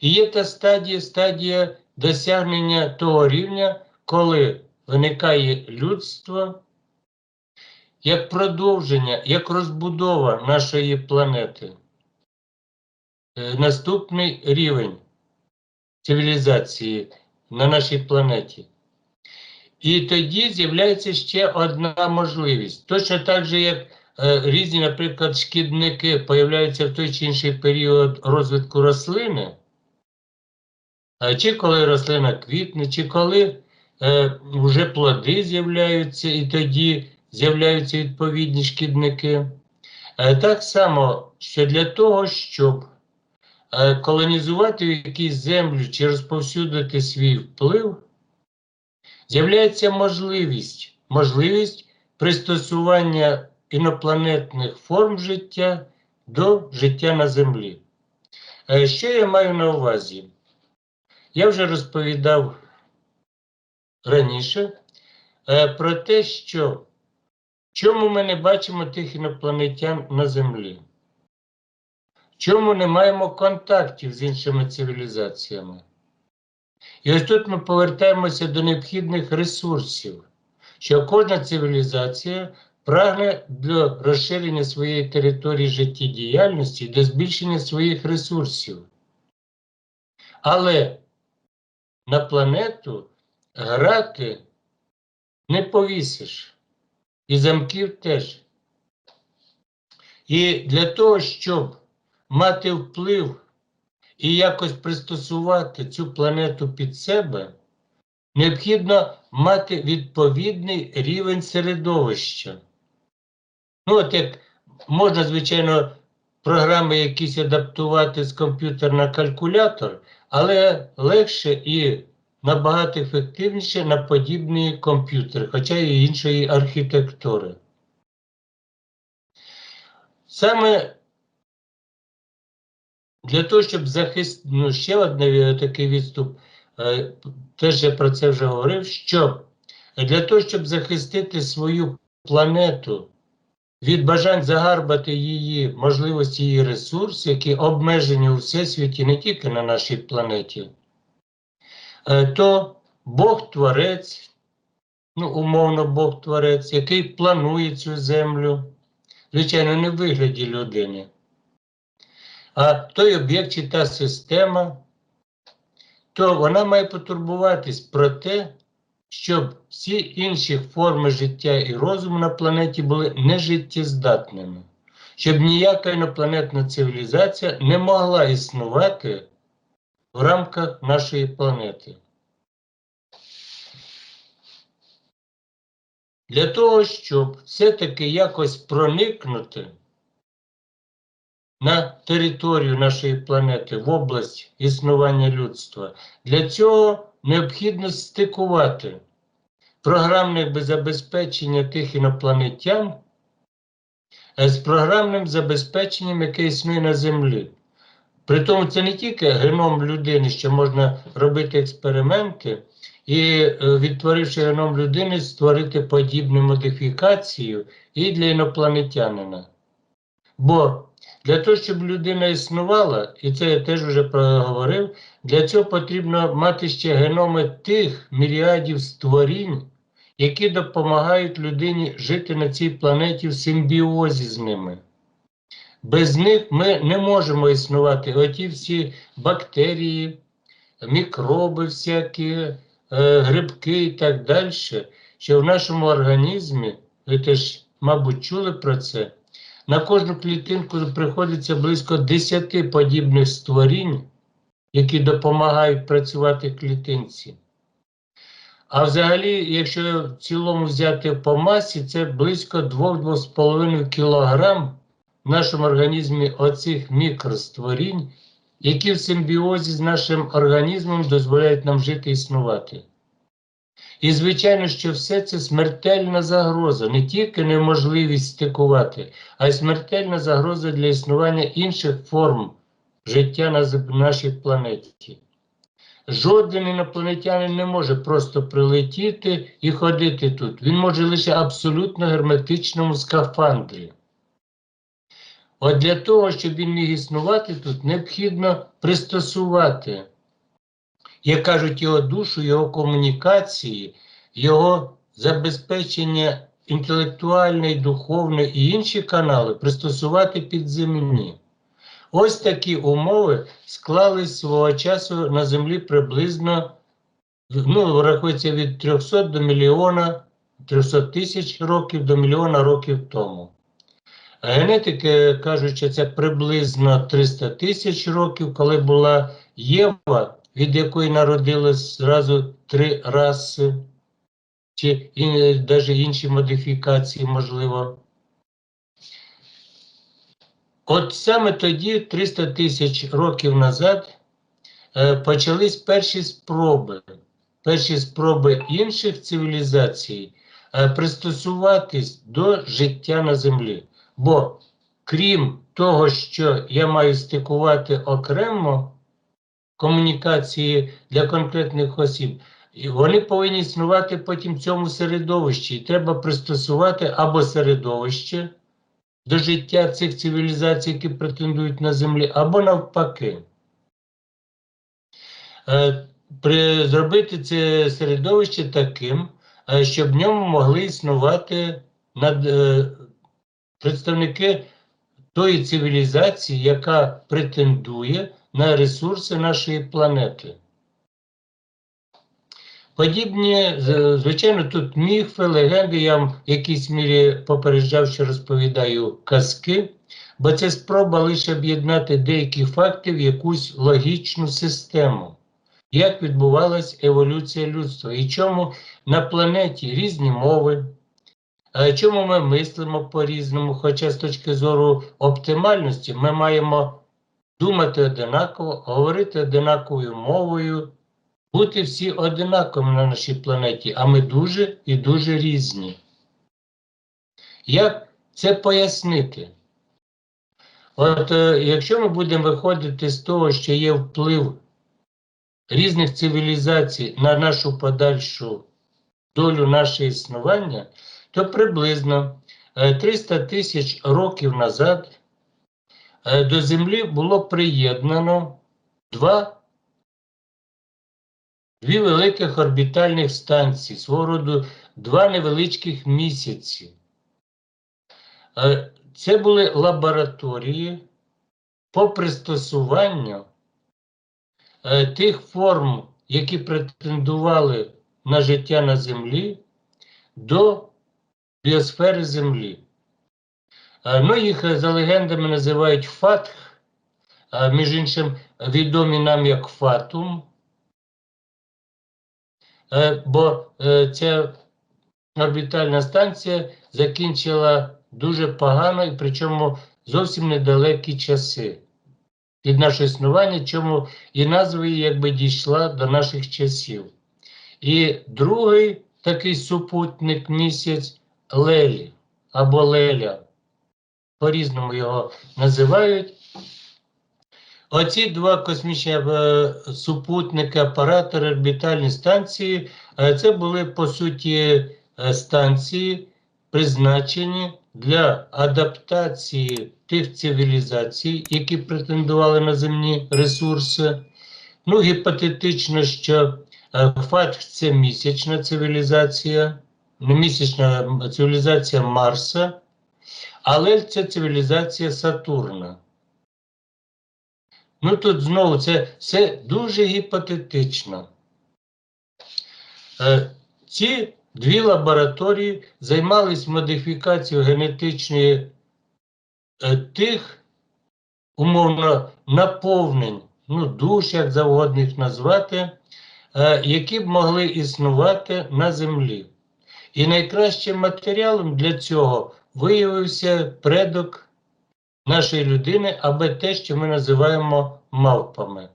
І є та стадія, стадія досягнення того рівня, коли виникає людство як продовження, як розбудова нашої планети. Е, Наступний рівень цивілізації на нашій планеті. І тоді з'являється ще одна можливість. Точно так же, як е, різні, наприклад, шкідники появляються в той чи інший період розвитку рослини, чи коли рослина квітне, чи коли е, вже плоди з'являються, і тоді з'являються відповідні шкідники. Е, так само, що для того, щоб е, колонізувати якусь землю чи розповсюдити свій вплив, з'являється можливість, можливість пристосування інопланетних форм життя до життя на Землі. Е, Що я маю на увазі? Я вже розповідав раніше е, про те, що чому ми не бачимо тих інопланетян на Землі? Чому не маємо контактів з іншими цивілізаціями? І ось тут ми повертаємося до необхідних ресурсів, що кожна цивілізація прагне до розширення своєї території життєдіяльності, до збільшення своїх ресурсів. Але на планету грати не повісиш, і замків теж. І для того, щоб мати вплив і якось пристосувати цю планету під себе, необхідно мати відповідний рівень середовища. Ну, от як можна, звичайно, програми якісь адаптувати з комп'ютера на калькулятор, але легше і набагато ефективніше на подібні комп'ютери, хоча і іншої архітектури. Саме для того, щоб захистити, ну, ще один такий відступ, е, теж я про це вже говорив, що для того, щоб захистити свою планету від бажань загарбати її можливості, її ресурси, які обмежені у всесвіті, не тільки на нашій планеті, е, то Бог-творець, ну, умовно Бог-творець, який планує цю землю, звичайно, не в вигляді людини а той об'єкт чи та система, то вона має потурбуватись про те, щоб всі інші форми життя і розуму на планеті були нежиттєздатними, щоб ніяка інопланетна цивілізація не могла існувати в рамках нашої планети. Для того, щоб все-таки якось проникнути на територію нашої планети в область існування людства. Для цього необхідно стикувати програмне забезпечення тих інопланетян з програмним забезпеченням, яке існує на Землі. При тому це не тільки геном людини, що можна робити експерименти, і, е, відтворивши геном людини, створити подібну модифікацію і для інопланетянина. Бо для того, щоб людина існувала, і це я теж вже проговорив, для цього потрібно мати ще геноми тих мільярдів створінь, які допомагають людині жити на цій планеті в симбіозі з ними. Без них ми не можемо існувати. Оті всі бактерії, мікроби, всякі, е, грибки і так далі, що в нашому організмі, ви теж, мабуть, чули про це. На кожну клітинку приходиться близько 10 подібних створінь, які допомагають працювати клітинці. А взагалі, якщо в цілому взяти по масі, це близько 2-2,5 кг в нашому організмі оцих мікростворінь, які в симбіозі з нашим організмом дозволяють нам жити і існувати. І, звичайно, що все це смертельна загроза, не тільки неможливість стикувати, а й смертельна загроза для існування інших форм життя на нашій планеті. Жоден інопланетянин не може просто прилетіти і ходити тут. Він може лише абсолютно герметичному скафандрі. От для того, щоб він міг існувати тут, необхідно пристосувати, як кажуть, його душу, його комунікації, його забезпечення інтелектуальне, духовне і інші канали пристосувати під земні. Ось такі умови склались свого часу на землі приблизно, ну, рахується від 300 до мільйона, 300 тисяч років до мільйона років тому. А Генетики кажуть, що це приблизно 300 тисяч років, коли була Єва, від якої народилось зразу три раси, чи навіть інші модифікації, можливо. От саме тоді, 300 тисяч років назад, е, почались перші спроби, перші спроби інших цивілізацій е, пристосуватись до життя на землі. Бо крім того, що я маю стикувати окремо комунікації для конкретних осіб, і вони повинні існувати потім в цьому середовищі. І треба пристосувати або середовище до життя цих цивілізацій, які претендують на землі, або навпаки. Е, при, зробити це середовище таким, е, щоб в ньому могли існувати над, е, представники тої цивілізації, яка претендує на ресурси нашої планети. Подібні, звичайно, тут міфи, легенди, я вам в якійсь мірі попереджав, що розповідаю казки, бо це спроба лише об'єднати деякі факти в якусь логічну систему. Як відбувалась еволюція людства і чому на планеті різні мови, чому ми мислимо по-різному, хоча з точки зору оптимальності ми маємо думати одинаково, говорити одинаковою мовою, бути всі одинаковими на нашій планеті, а ми дуже і дуже різні. Як це пояснити? От е, якщо ми будемо виходити з того, що є вплив різних цивілізацій на нашу подальшу долю наше існування, то приблизно е, 300 тисяч років назад е, до Землі було приєднано два Дві великих орбітальних станції, свого роду два невеличких місяці. Е, Це були лабораторії по пристосуванню е, тих форм, які претендували на життя на Землі, до біосфери Землі. Е, Ну, їх е, за легендами називають Фатх, між іншим відомі нам як Фатум. Е, бо е, ця орбітальна станція закінчила дуже погано, і причому зовсім недалекі часи від нашого існування, чому і назва її якби дійшла до наших часів. І другий такий супутник місяць Лелі або Леля, по-різному його називають. Оці два космічні е, супутники, апаратори, орбітальні станції, е, це були по суті е, станції, призначені для адаптації тих цивілізацій, які претендували на земні ресурси. Ну, гіпотетично, що ФАТХ це місячна цивілізація, місячна цивілізація Марса, але це цивілізація Сатурна. Ну тут знову це все дуже гіпотетично. Е, ці дві лабораторії займались модифікацією генетичної е, тих, умовно, наповнень, ну, душ, як завгодно їх назвати, е, які б могли існувати на Землі. І найкращим матеріалом для цього виявився предок нашої людини, або те, що ми називаємо мавпами.